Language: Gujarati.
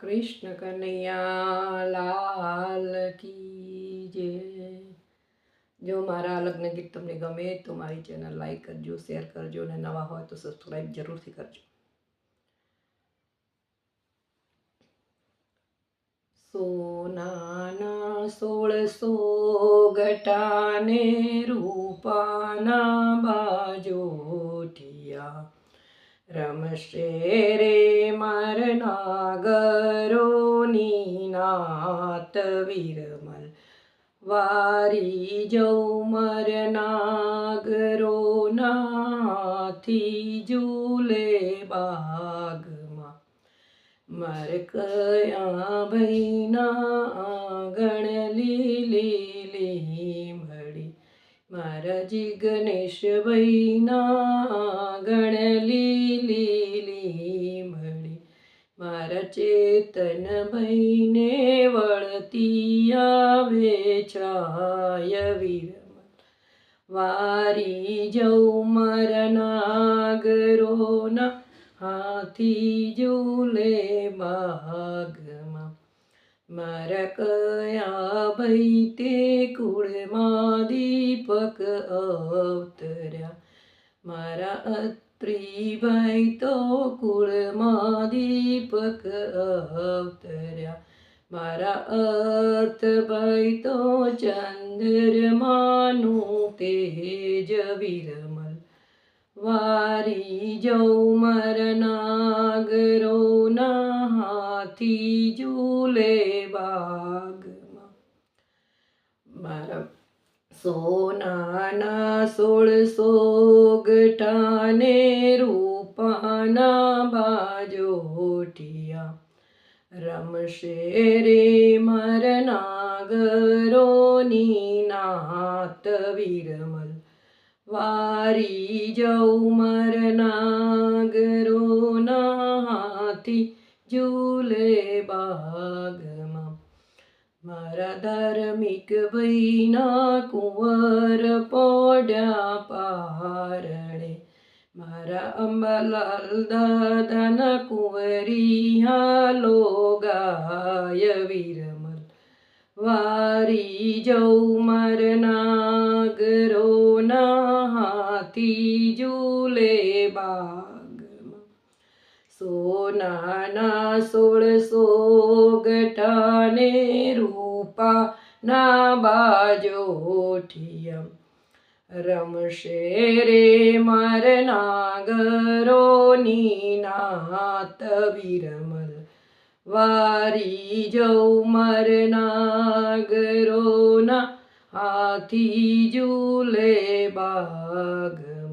કૃષ્ણ કનૈયા લાલ કી જય. જો મારા લગ્ન ગીત તમને ગમે તો મારી ચેનલ લાઈક કરજો, શેર કરજો અને નવા હોય તો સબસ્ક્રાઈબ જરૂરથી કરજો. સોનાના સોળસો ગટાને રૂપાના બાજોઠિયા રમશે રે મરનાગરોની નાત વિરમલ વારી જૌ મરનાગરો નાથી ઝૂલે બાગમાં મર કયા ભૈના આંગણ લીલી લીમડી મારા જી ગણેશ ભાઈના આંગણ ચેતન ભાઈને વળતી આવે છાય વિરમલ. વારી જૌ મરનાગરોના હાથી ઝૂલે બાગમાં મારા કયા ભઈ તે કુળમાં દીપક અવતર્યા. મારા અત્રિભાઈ તો કુળમાં દીપક અવતર્યા મારા અર્થભાઈ તો ચંદ્રમાનું તેજ વિરમલ વારી જૌ મરનાગરોના હાથી ઝૂલે બાગમાં મારા સોનાના સોળસો ગટાને રૂપાના બાજોટિયા રમશે રે મરનાગરોની નાત વિરમલ. વારી જૌ મરનાગરોના હાથી ઝૂલે બાગમાં મારા ધાર્મિક ભૈના કુંવર પોડ્યા પારણે. મારા અંબાલાલ દાદાના કુંવરી હાલો ગાય વિરમલ. વારી મારના ગરોના હાથી ઝૂલે બાગમાં. સોનાના સોળસો ગટાને રૂપા ના બાજોઠિયમ રમશે રે મરનાગરોની નાત વિરમલ વારી જૌ મરનાગરોના હાથી ઝૂલે બાગમાં